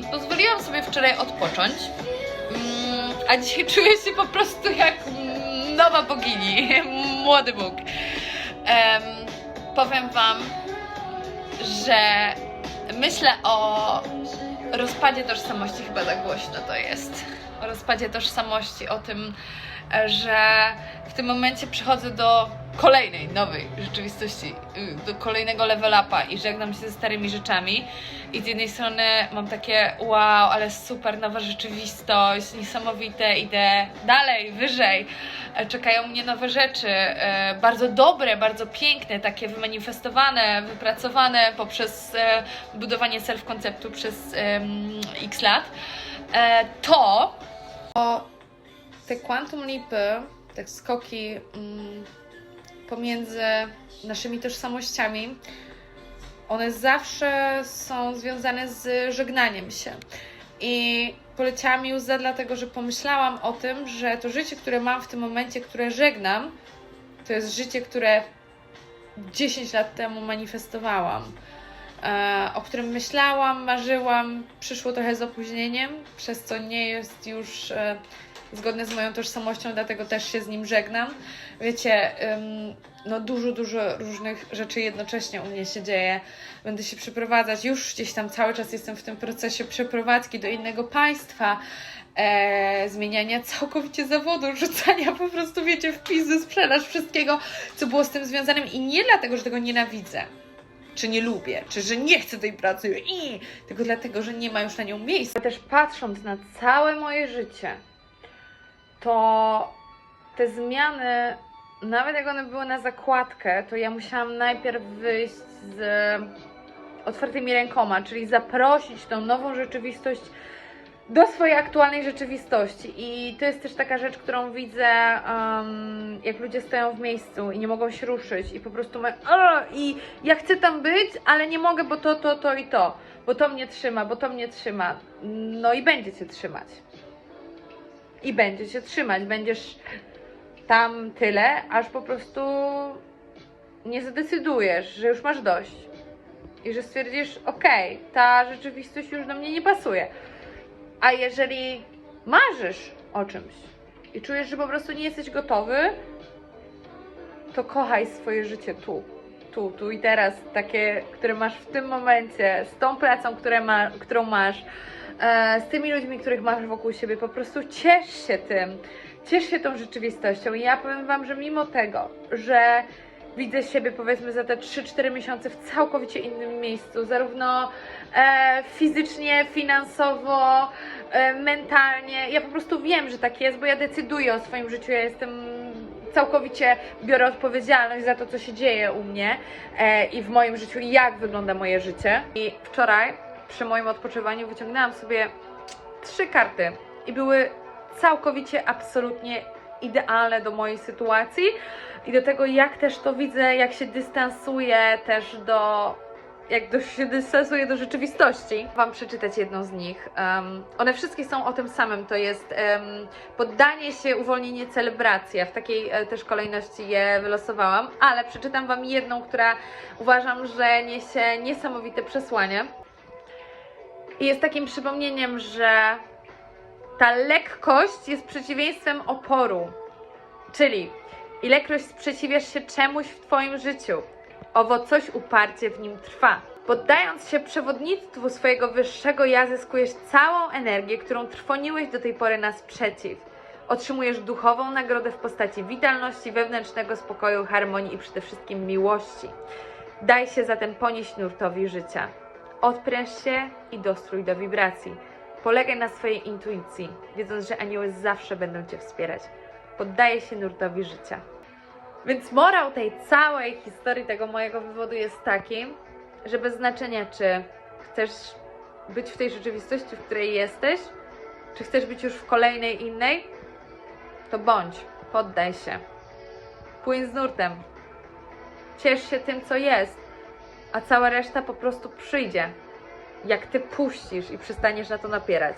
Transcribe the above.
i pozwoliłam sobie wczoraj odpocząć. Mm, a dzisiaj czuję się po prostu jak nowa bogini, młody Bóg. Em, powiem Wam, że myślę o rozpadzie tożsamości, chyba za głośno to jest. O rozpadzie tożsamości, o tym, że w tym momencie przychodzę do kolejnej, nowej rzeczywistości, y, do kolejnego level upa i żegnam się ze starymi rzeczami. I z jednej strony mam takie wow, ale super, nowa rzeczywistość, niesamowite, idę dalej, wyżej. E, Czekają mnie nowe rzeczy, e, bardzo dobre, bardzo piękne, takie wymanifestowane, wypracowane poprzez e, budowanie self-konceptu przez x lat. To te quantum leapy, te skoki mm, pomiędzy naszymi tożsamościami, one zawsze są związane z żegnaniem się. I poleciała mi łza dlatego, że pomyślałam o tym, że to życie, które mam w tym momencie, które żegnam, to jest życie, które 10 lat temu manifestowałam. E, o którym myślałam, marzyłam, przyszło trochę z opóźnieniem, przez co nie jest już e, zgodne z moją tożsamością, dlatego też się z nim żegnam. Wiecie, ym, no dużo, dużo różnych rzeczy jednocześnie u mnie się dzieje. Będę się przeprowadzać, już gdzieś tam cały czas jestem w tym procesie przeprowadzki do innego państwa. E, zmieniania całkowicie zawodu, rzucania po prostu, wiecie, w pizzy, sprzedaż wszystkiego, co było z tym związanym i nie dlatego, że tego nienawidzę, czy nie lubię, czy że nie chcę tej pracy, i, tylko dlatego, że nie ma już na nią miejsca. Też patrząc na całe moje życie, to te zmiany, nawet jak one były na zakładkę, to ja musiałam najpierw wyjść z otwartymi rękoma, czyli zaprosić tą nową rzeczywistość do swojej aktualnej rzeczywistości. I to jest też taka rzecz, którą widzę, um, jak ludzie stoją w miejscu i nie mogą się ruszyć i po prostu mówią, "O, i ja chcę tam być, ale nie mogę, bo to, to, to i to, bo to mnie trzyma, bo to mnie trzyma. No i będzie cię trzymać. I będzie cię trzymać. Będziesz tam tyle, aż po prostu nie zadecydujesz, że już masz dość. I że stwierdzisz, okej, ta rzeczywistość już do mnie nie pasuje. A jeżeli marzysz o czymś i czujesz, że po prostu nie jesteś gotowy, to kochaj swoje życie tu. Tu, tu i teraz, takie, które masz w tym momencie, z tą pracą, które ma, którą masz, z tymi ludźmi, których masz wokół siebie. Po prostu ciesz się tym, ciesz się tą rzeczywistością. I ja powiem Wam, że mimo tego, że widzę siebie powiedzmy za te 3-4 miesiące w całkowicie innym miejscu, zarówno e, fizycznie, finansowo, e, mentalnie. Ja po prostu wiem, że tak jest, bo ja decyduję o swoim życiu. Ja jestem całkowicie biorę odpowiedzialność za to, co się dzieje u mnie e, i w moim życiu, i jak wygląda moje życie. I wczoraj przy moim odpoczywaniu wyciągnęłam sobie trzy karty i były całkowicie, absolutnie idealne do mojej sytuacji i do tego, jak też to widzę, jak się dystansuję też do. Jak do, się dystansuję do rzeczywistości. Wam przeczytać jedną z nich. Um, one wszystkie są o tym samym. To jest em, poddanie się, uwolnienie, celebracja. W takiej e, też kolejności je wylosowałam, ale przeczytam Wam jedną, która uważam, że niesie niesamowite przesłanie. I jest takim przypomnieniem, że ta lekkość jest przeciwieństwem oporu. Czyli ilekroć sprzeciwiasz się czemuś w Twoim życiu, owo coś uparcie w nim trwa. Poddając się przewodnictwu swojego wyższego ja, zyskujesz całą energię, którą trwoniłeś do tej pory na sprzeciw. Otrzymujesz duchową nagrodę w postaci witalności, wewnętrznego spokoju, harmonii i przede wszystkim miłości. Daj się zatem ponieść nurtowi życia. Odpręż się i dostrój do wibracji. Polegaj na swojej intuicji, wiedząc, że anioły zawsze będą Cię wspierać. Poddaję się nurtowi życia. Więc morał tej całej historii tego mojego wywodu jest taki, że bez znaczenia, czy chcesz być w tej rzeczywistości, w której jesteś, czy chcesz być już w kolejnej innej, to bądź, poddaj się. Płyń z nurtem. Ciesz się tym, co jest, a cała reszta po prostu przyjdzie jak ty puścisz i przestaniesz na to napierać.